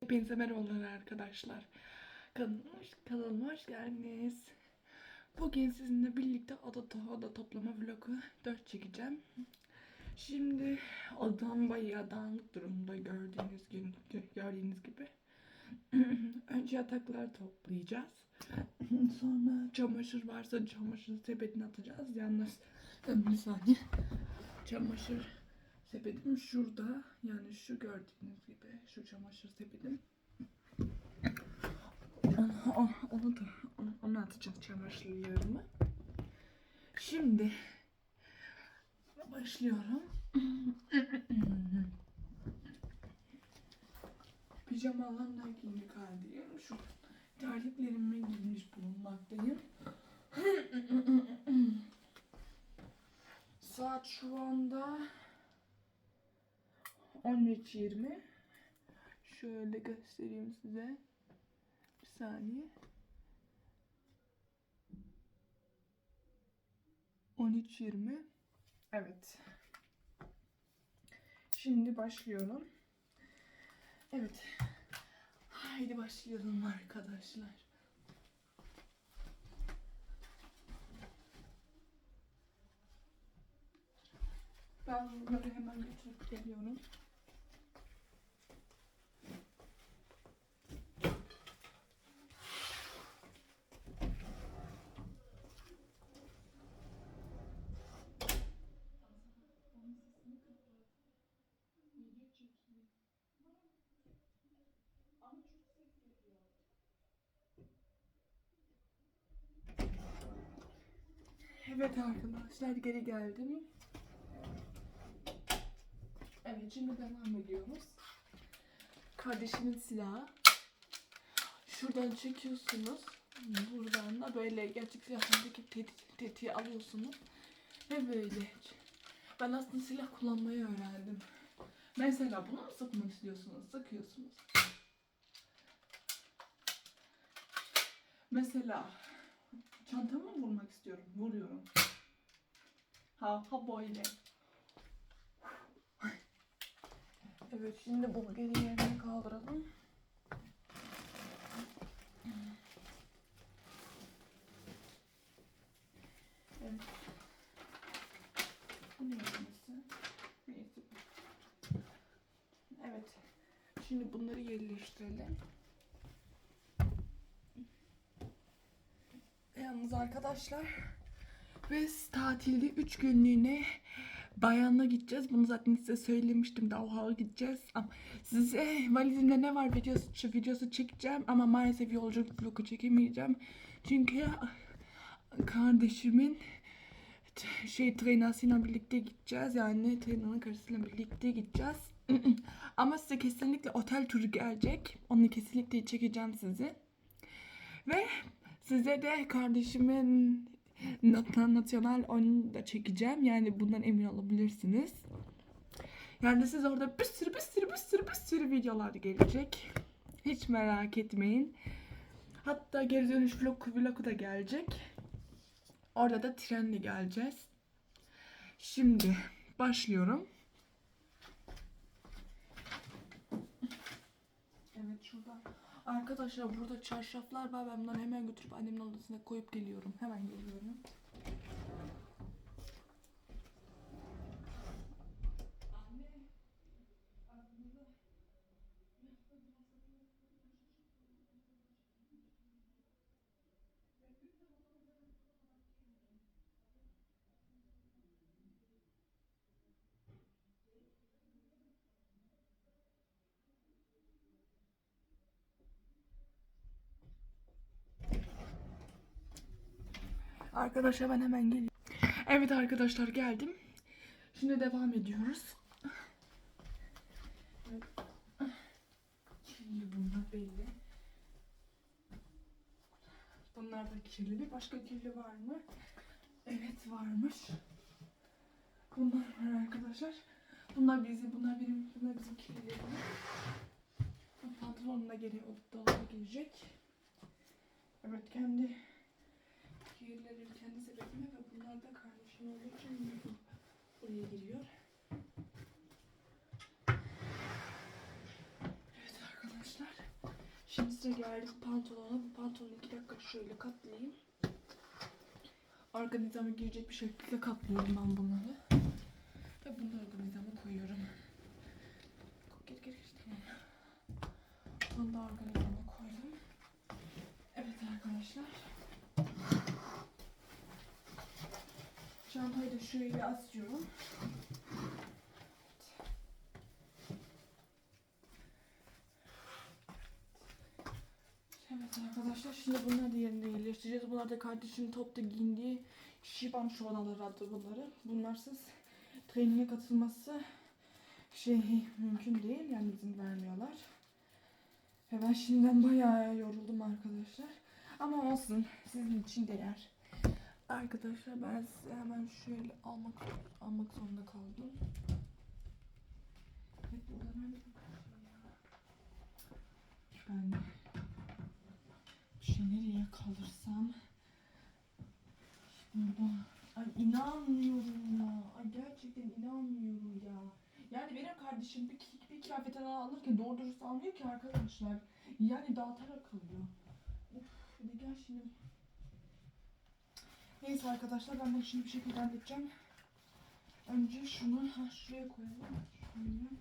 Hepinize merhabalar arkadaşlar. Kanalıma hoş, kanalıma hoş geldiniz. Bugün sizinle birlikte oda, to- oda toplama vlogu 4 çekeceğim. Şimdi odam bayağı dağınık durumda gördüğünüz gibi, gördüğünüz gibi. Önce yatakları toplayacağız. Sonra çamaşır varsa çamaşır sepetine atacağız. Yalnız bir saniye. Çamaşır sepetim şurada. Yani şu gördüğünüz gibi şu çamaşır sepetim. Onu, onu da onu, onu atacağım çamaşırlarımı. Şimdi başlıyorum. Pijamalarımla giyindik haldeyim. Şu terliklerimi giymiş bulunmaktayım. Saat şu anda 13.20 Şöyle göstereyim size. Bir saniye. 13.20 Evet. Şimdi başlıyorum. Evet. Haydi başlayalım arkadaşlar. Ben bunları hemen götürüp geliyorum. Evet arkadaşlar geri geldim. Evet şimdi devam ediyoruz. Kardeşimin silahı. Şuradan çekiyorsunuz. Buradan da böyle gerçek silahındaki teti- tetiği alıyorsunuz. Ve böyle. Ben aslında silah kullanmayı öğrendim. Mesela bunu mu sıkmak istiyorsunuz? Sıkıyorsunuz. Mesela çantamı mı vurmak istiyorum? Vuruyorum. Ha ha böyle. Evet şimdi bunu geri yerine kaldıralım. Bu ne yapması? Neyse. Evet. Şimdi bunları yerleştirelim. Yalnız arkadaşlar biz tatilde 3 günlüğüne Bayan'a gideceğiz. Bunu zaten size söylemiştim. Dauha'ya gideceğiz. Ama size valizimde ne var videosu, videosu çekeceğim. Ama maalesef yolculuk vlogu çekemeyeceğim. Çünkü kardeşimin şey trainersiyle birlikte gideceğiz. Yani trainerın karısıyla birlikte gideceğiz. Ama size kesinlikle otel turu gelecek. Onu kesinlikle çekeceğim sizi. Ve size de kardeşimin nat- nasyonal onu da çekeceğim. Yani bundan emin olabilirsiniz. Yani siz orada bir sürü bir sürü bir sürü bir sürü videolar gelecek. Hiç merak etmeyin. Hatta geri dönüş vlog vlogu da gelecek. Orada da trenle geleceğiz. Şimdi başlıyorum. Evet şurada. Arkadaşlar burada çarşaflar var. Ben bunları hemen götürüp annemin odasına koyup geliyorum. Hemen geliyorum. Arkadaşlar ben hemen geliyorum. Evet arkadaşlar geldim. Şimdi devam ediyoruz. Şimdi bunlar belli. Bunlar da kirli. Başka kirli var mı? Evet varmış. Bunlar var arkadaşlar. Bunlar bizim, bunlar benim, bunlar bizim kirlilerim. Da geri dolaba girecek. Evet kendi kirlilerim kendi sepetime ve bunlar da kardeşim olduğu için bu buraya giriyor. Evet arkadaşlar. Şimdi sıra geldi bu pantolona. Bu pantolonu iki dakika şöyle katlayayım. Organizama girecek bir şekilde katlıyorum ben bunları. Ve bunları organizama koyuyorum. Gir gir gir tamam. Bunu da organizama koydum. Evet arkadaşlar. Çantayı da şöyle asıyorum. Evet arkadaşlar şimdi bunları da yerine yerleştireceğiz. Bunlar da kardeşimin topta giyindiği şiban şovanaları adı bunları. Bunlarsız treninge katılması şey mümkün değil yani izin vermiyorlar. Ve ben şimdiden bayağı yoruldum arkadaşlar. Ama olsun sizin için değer. Arkadaşlar ben size hemen şöyle almak almak zorunda kaldım. Ben bir şey nereye kalırsam burada. Ay inanmıyorum ya. Ay gerçekten inanmıyorum ya. Yani benim kardeşim bir, bir kıyafetten alırken doğru dürüst almıyor ki arkadaşlar. Yani dağıtarak alıyor. De gel şimdi neyse arkadaşlar ben bunu şimdi bir şekilde halledeceğim önce şunu ha, şuraya koyalım şöyle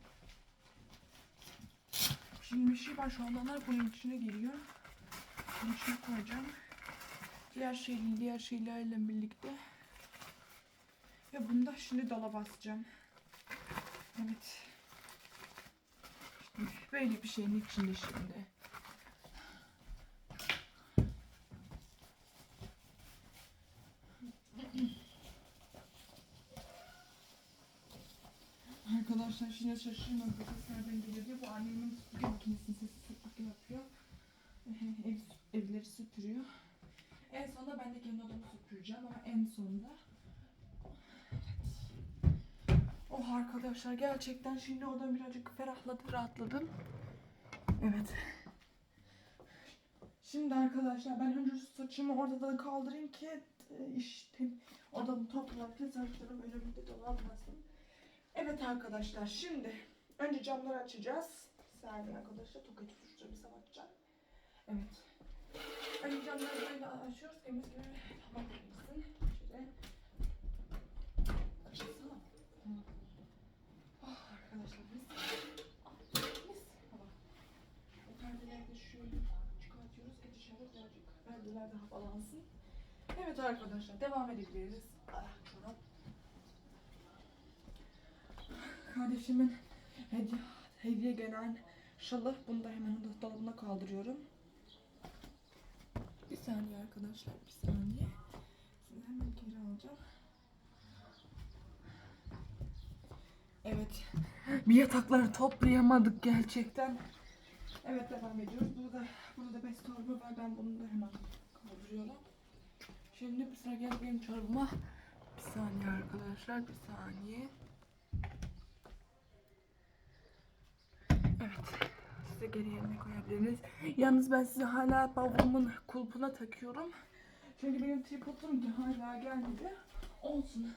Şimdi bir şey var şu anlar bunun içine giriyor. Bunu içine koyacağım. Diğer şey, diğer şeylerle birlikte. Ve bunu da şimdi dolaba asacağım. Evet. İşte böyle bir şeyin içinde şimdi. Arkadaşlar şimdi şaşırmayın bu nereden geliyor diye. Bu annemin süpürge makinesinin sesi süpürge yapıyor. Ev, evleri süpürüyor. En sonunda ben de kendi odamı süpüreceğim ama en sonunda Evet. Oh arkadaşlar gerçekten şimdi odam birazcık ferahladı, rahatladım. Evet. Şimdi arkadaşlar ben önce saçımı ortadan kaldırayım ki e, işte odamı toplarken saçlarım önümde dolanmasın. Evet arkadaşlar şimdi önce camları açacağız. Saniye arkadaşlar tokat tutuşturacağım bir açacağım. Evet. Önce camları böyle açıyoruz. Temiz gibi hava girsin. Şöyle. Açılsana. Tamam. Oh arkadaşlar mis. Ah, mis. Hava. O şöyle çıkartıyoruz ki dışarı birazcık perdeler de havalansın. Evet arkadaşlar devam edebiliriz. Ah, Kardeşimin hediye, hediye gelen şalı. Bunu da hemen dolabına kaldırıyorum. Bir saniye arkadaşlar, bir saniye. Sizi hemen geri alacağım. Evet. Bir yatakları toplayamadık gerçekten. Evet devam ediyoruz. Burada burada bez torba var. Ben bunu da hemen kaldırıyorum. Şimdi bir sıra geldi benim çorbama. Bir saniye arkadaşlar, bir saniye. Evet. Size geri yerine koyabiliriz. Yalnız ben size hala bavulumun kulpuna takıyorum. Çünkü benim tripodum hala gelmedi. Olsun.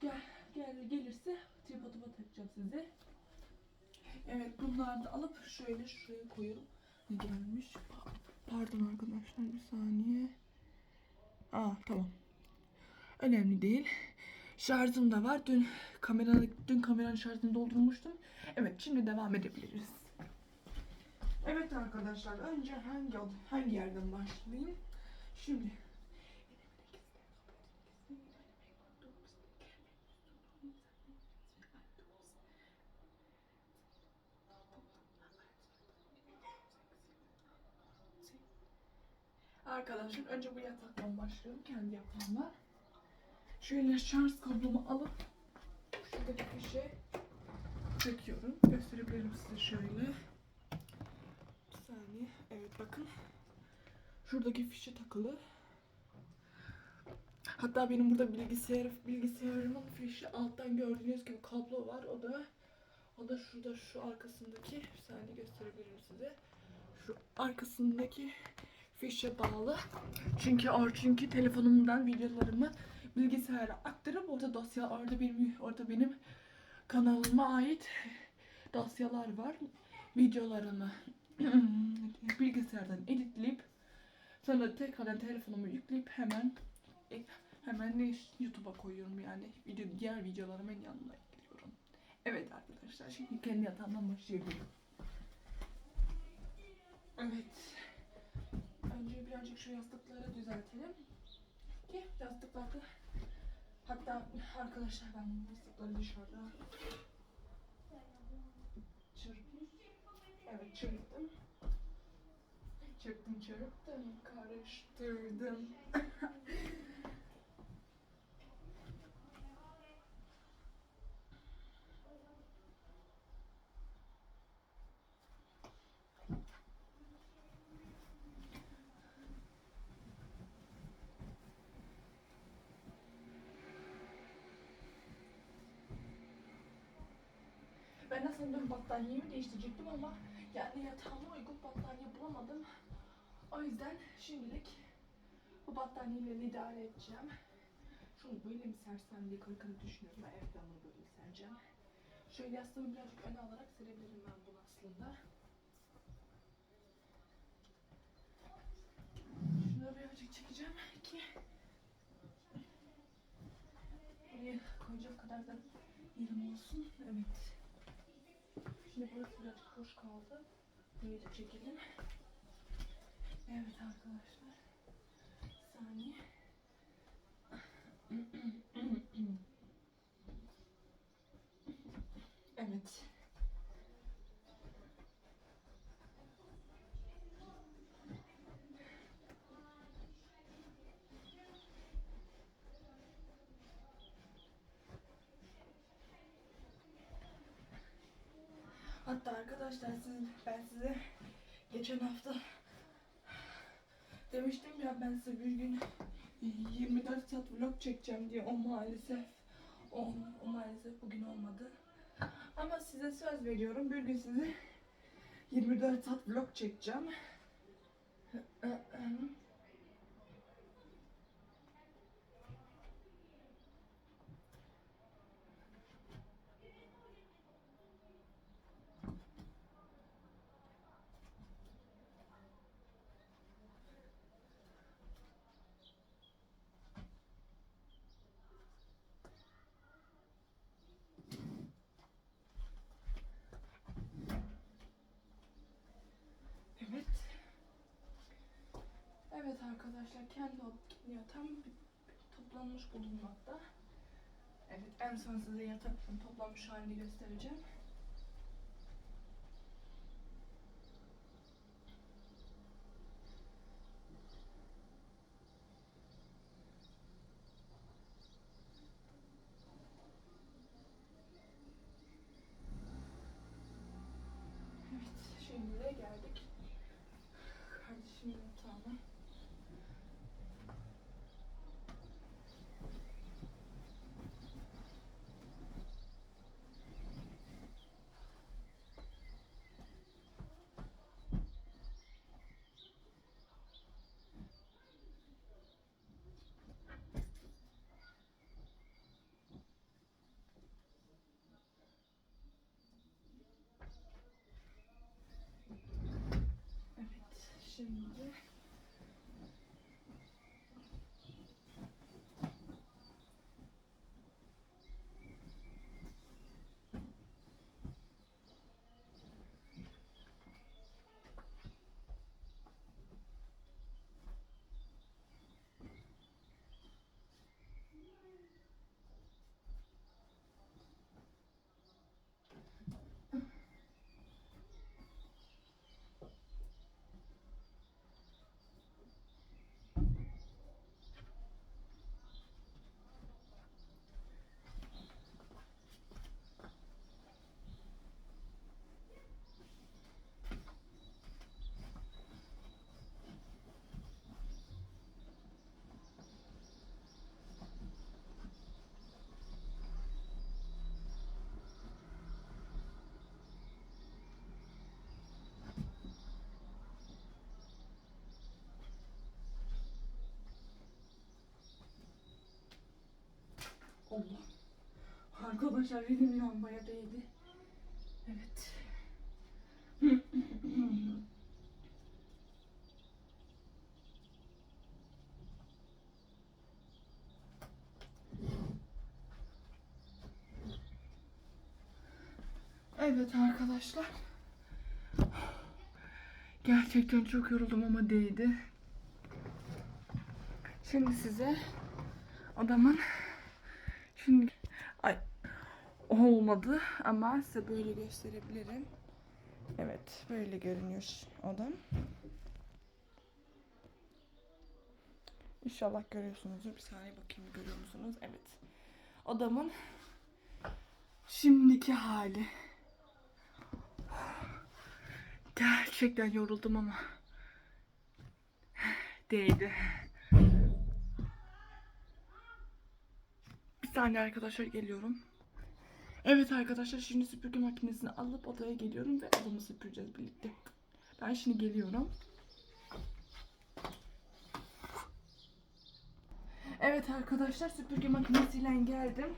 Gel, gel gelirse tripoduma takacağım size. Evet bunları da alıp şöyle şuraya koyuyorum. Ne gelmiş? Pa- Pardon arkadaşlar bir saniye. Aa tamam. Önemli değil. Şarjım da var. Dün kameranın dün kameranın şarjını doldurmuştum. Evet şimdi devam edebiliriz. Evet arkadaşlar önce hangi hangi yerden başlayayım? Şimdi Arkadaşlar önce bu yataktan başlıyorum kendi yatağımla. Şöyle şarj kablomu alıp şuradaki fişe çekiyorum. Gösterebilirim size şöyle. Bir saniye. Evet bakın. Şuradaki fişe takılı. Hatta benim burada bilgisayar bilgisayarımın fişi alttan gördüğünüz gibi kablo var. O da o da şurada şu arkasındaki bir saniye gösterebilirim size. Şu arkasındaki fişe bağlı. Çünkü or çünkü telefonumdan videolarımı bilgisayara aktarıp orada dosya orada benim orada benim kanalıma ait dosyalar var. Videolarımı bilgisayardan editleyip sonra tekrardan telefonumu yükleyip hemen hemen ne YouTube'a koyuyorum yani video diğer videolarımın yanına ekliyorum. Evet arkadaşlar şimdi kendi yatağımdan başlayabilirim. Evet. Önce birazcık şu yastıkları düzeltelim. Ki yastıklarda hatta arkadaşlar ben bu yastıkları dışarıda çırpayım. Evet çırptım. Çırptım çırptım karıştırdım. Ben aslında dün battaniyemi değiştirecektim ama yani yatağıma uygun battaniye bulamadım. O yüzden şimdilik bu battaniyeyle idare edeceğim. Şunu böyle mi sersem diye kırıkını düşünüyorum. Ben evet bunu böyle sereceğim. Şöyle yastığımı birazcık öne alarak serebilirim ben bunu aslında. Şunları birazcık çekeceğim ki buraya koyacak kadar da yerim olsun. Evet. Şimdi burası birazcık boş kaldı. Burayı da çekelim. Evet arkadaşlar. Bir saniye. Evet. Hatta arkadaşlar siz, ben size geçen hafta demiştim ya ben size bir gün 24 saat vlog çekeceğim diye o maalesef o, o maalesef bugün olmadı. Ama size söz veriyorum bir gün size 24 saat vlog çekeceğim. Evet. Evet arkadaşlar kendi yatağım toplanmış bulunmakta. Evet en son size yatakın toplanmış halini göstereceğim. Allah. Arkadaşlar elim lambaya değdi. Evet. Evet arkadaşlar. Gerçekten çok yoruldum ama değdi. Şimdi size adamın ay olmadı ama size böyle gösterebilirim. Evet, böyle görünüyor adam. İnşallah görüyorsunuzdur. Bir saniye bakayım görüyor musunuz? Evet. Adamın şimdiki hali. Gerçekten yoruldum ama değdi. Saniye arkadaşlar geliyorum. Evet arkadaşlar şimdi süpürge makinesini alıp odaya geliyorum ve odamı süpüreceğiz birlikte. Ben şimdi geliyorum. Evet arkadaşlar süpürge makinesiyle geldim.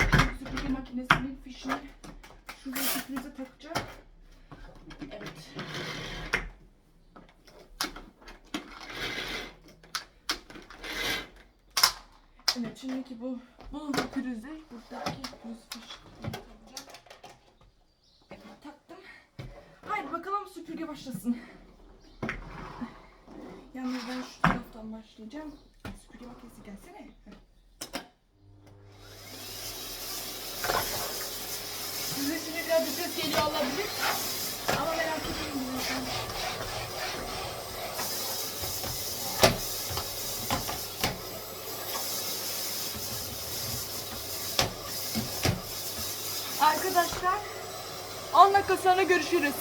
Şimdi süpürge makinesinin fişini şuraya süpürge takacağım. Evet. Evet şimdiki bu bu prizi buradaki fiş takacak. Evet taktım. Haydi bakalım süpürge başlasın. Yalnız ben şu taraftan başlayacağım. Süpürge makinesi gelsene. Size şimdi biraz bir ses geliyor olabilir. Ama merak etmeyin. zaten. Arkadaşlar 10 dakika sonra görüşürüz.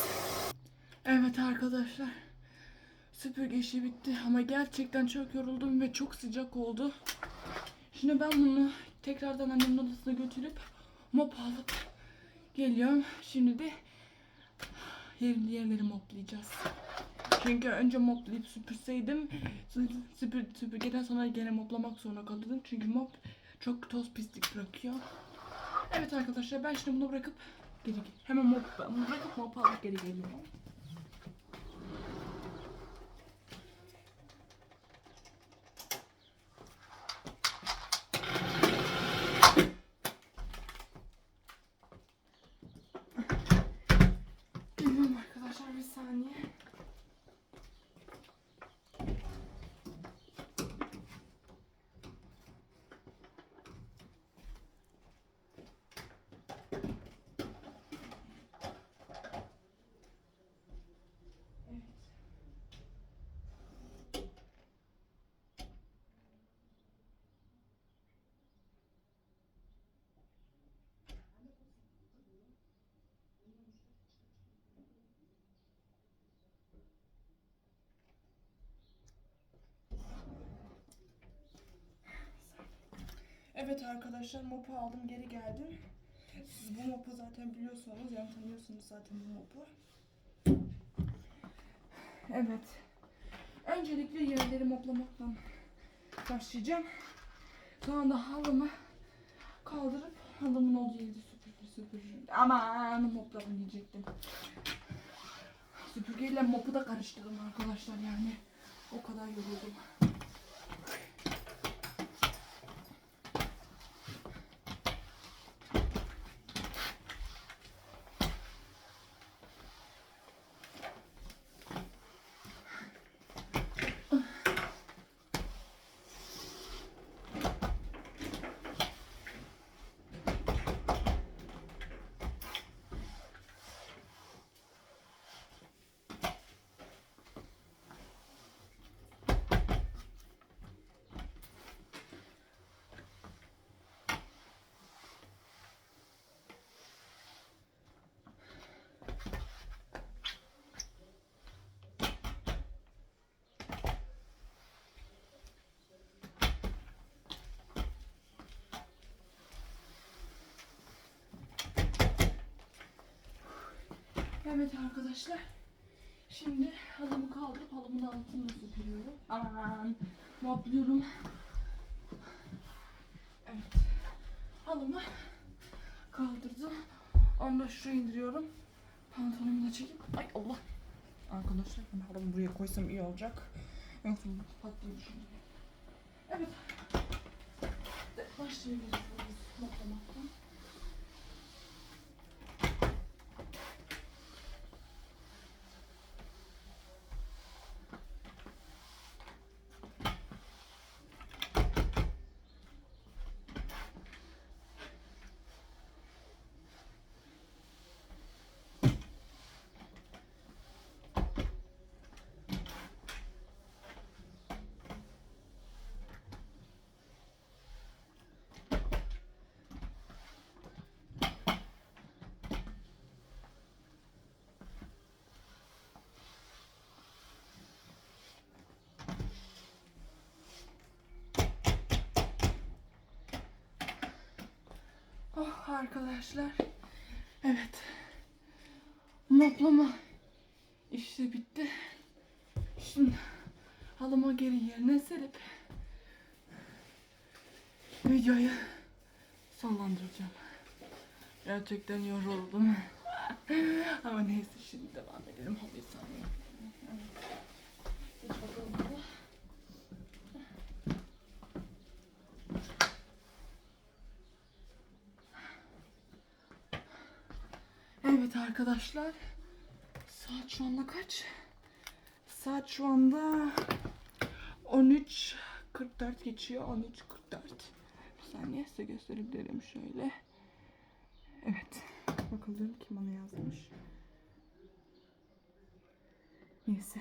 Evet arkadaşlar. Süpürge işi bitti ama gerçekten çok yoruldum ve çok sıcak oldu. Şimdi ben bunu tekrardan annemin odasına götürüp mop alıp geliyorum. Şimdi de yerin yerleri moplayacağız. Çünkü önce moplayıp süpürseydim sü- süpür, süpürgeden sonra gene moplamak zorunda kalırdım. Çünkü mop çok toz pislik bırakıyor. Evet arkadaşlar ben şimdi bunu bırakıp geri hemen mop bırakıp mop alıp geri. Geliyorum arkadaşlar bir saniye. Evet. Evet arkadaşlar mopu aldım geri geldim. Siz bu mopu zaten biliyorsunuz yani tanıyorsunuz zaten bu mopu. Evet. Öncelikle yerleri moplamakla başlayacağım. Sonra da halımı kaldırıp halımın olduğu yeri süpürge süpürürüm. Aman moplarım diyecektim. Süpürgeyle mopu da karıştırdım arkadaşlar yani. O kadar yoruldum. Evet arkadaşlar. Şimdi halımı kaldırıp halımın altını süpürüyorum. Aman mopluyorum. Evet. Halımı kaldırdım. Onu da şuraya indiriyorum. Pantolonumu da çekip. Ay Allah. Arkadaşlar ben halımı buraya koysam iyi olacak. Yoksa patlıyor şimdi. Evet. Başlayabiliriz moplamaktan. Arkadaşlar. Evet. Moplama işte bitti. Şimdi halımı geri yerine serip videoyu sonlandıracağım. Gerçekten yoruldum. Ama neyse şimdi devam edelim. Hadi saniye. Geç bakalım hadi. Evet arkadaşlar. Saat şu anda kaç? Saat şu anda 13.44 geçiyor. 13.44. Bir saniye size gösterebilirim şöyle. Evet. Bakalım kim bana yazmış. Neyse.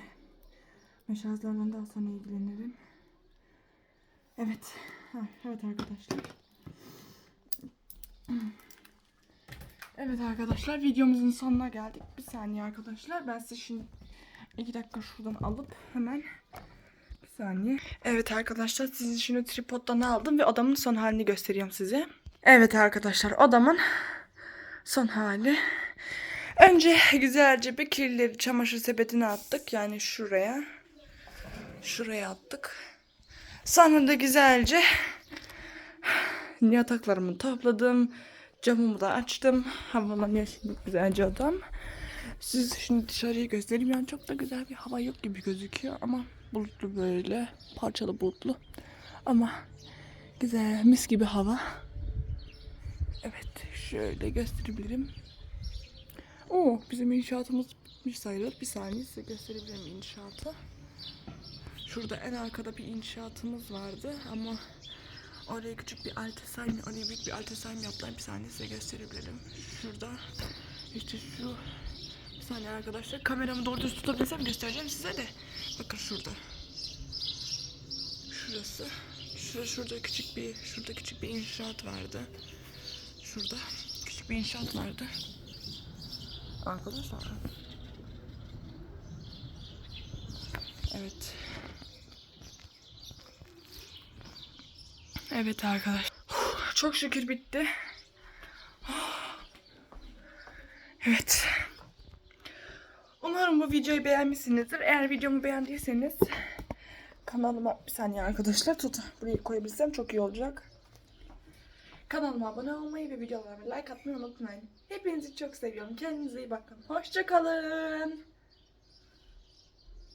Meşazlarla daha sonra ilgilenirim. Evet. Ha, evet arkadaşlar. Evet arkadaşlar videomuzun sonuna geldik. Bir saniye arkadaşlar. Ben size şimdi iki dakika şuradan alıp hemen bir saniye. Evet arkadaşlar sizi şimdi tripoddan aldım ve odamın son halini gösteriyorum size. Evet arkadaşlar odamın son hali. Önce güzelce bir kirlileri çamaşır sepetine attık. Yani şuraya. Şuraya attık. Sonra da güzelce yataklarımı topladım. Camımı da açtım. Havalanıyor şimdi güzelce odam. Siz şimdi dışarıyı göstereyim. Yani çok da güzel bir hava yok gibi gözüküyor ama bulutlu böyle. Parçalı bulutlu. Ama güzel mis gibi hava. Evet şöyle gösterebilirim. Oo bizim inşaatımız bitmiş sayılır. Bir saniye size gösterebilirim inşaatı. Şurada en arkada bir inşaatımız vardı ama oraya küçük bir altesaym, oraya büyük bir altesaym yaptılar. Bir saniye size gösterebilirim. Şurada işte şu bir saniye arkadaşlar kameramı doğru düz tutabilsem göstereceğim size de. Bakın şurada. Şurası. Şurada, şurada küçük bir şurada küçük bir inşaat vardı. Şurada küçük bir inşaat vardı. Arkadaşlar. Evet. Evet arkadaşlar. Çok şükür bitti. Evet. Umarım bu videoyu beğenmişsinizdir. Eğer videomu beğendiyseniz kanalıma bir saniye arkadaşlar tut. Burayı koyabilsem çok iyi olacak. Kanalıma abone olmayı ve videolarıma like atmayı unutmayın. Hepinizi çok seviyorum. Kendinize iyi bakın. Hoşçakalın.